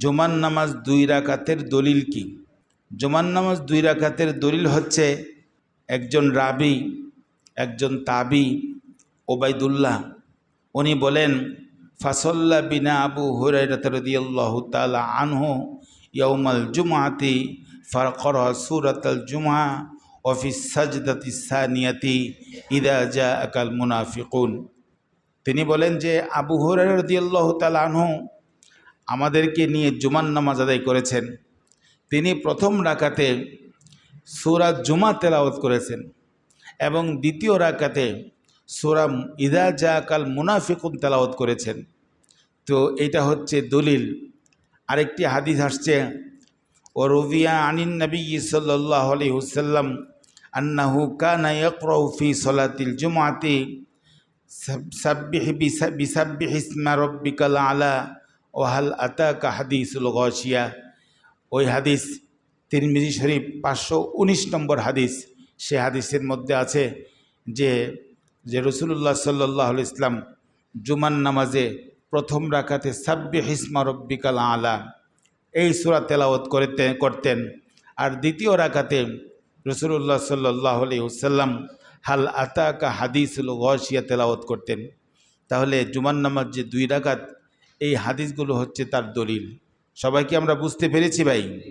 জুমার নামাজ দুই রাকাতের দলিল কি? জুমার নামাজ দুই রাকাতের দলিল হচ্ছে একজন রাবি, একজন তাবি, ওবায়দুল্লাহ। উনি বলেন, ফাসল্লা বিনা আবু হুরাইরাত রাদিয়াল্লাহু তাআলা আনহু ইয়াউমাল জুমআতি ফারকর সূরাতাল জুমআ ওয়া ফিস সাজদাতি সানিয়াতি ইদা জাআকাল মুনাফিকুন। তিনি বলেন যে, আবু হুরাইরা রাদিয়াল্লাহু তাআলা আনহু আমাদেরকে নিয়ে জুমার নামাজ আদায় করেছেন। তিনি প্রথম রাকাতে সুরা জুমা তেলাওয়াত করেছেন এবং দ্বিতীয় রাকাতে সুরা ইদা জাকাল মুনাফিকুন তেলাওয়াত করেছেন। তো এটা হচ্ছে দলিল। আরেকটি হাদিস আসছে ও রবিয়া আনিন নবী সাল্লাহ আলী হুসাল্লাম আন্নাহু কানা সলাতিল জুমাতি সাব্বিহ বিসাব্বিহ ইসমা রব্বিকাল আলা ওহাল আতাকা হাদিসুল গসিয়া ওই হাদিস তিরমিজি শরীফ পাঁচশো উনিশ নম্বর হাদিস। সে হাদিসের মধ্যে আছে যে যে রসুল্লাহ সাল্লাহ ইসলাম জুমান নামাজে প্রথম রাখাতে সাব্বি হিসমা রব্বিকাল আলা, এই সুরা তেলাওয়াত করতে করতেন। আর দ্বিতীয় রাখাতে রসুল্লাহ সাল্লাহ আলিয়াল্লাম হাল আতাকা হাদিসুল গসিয়া তেলাওয়াত করতেন। তাহলে জুমান নামাজ যে দুই রাকাত এই হাদিসগুলো হচ্ছে তার দলিল। সবাইকে আমরা বুঝতে পেরেছি ভাই?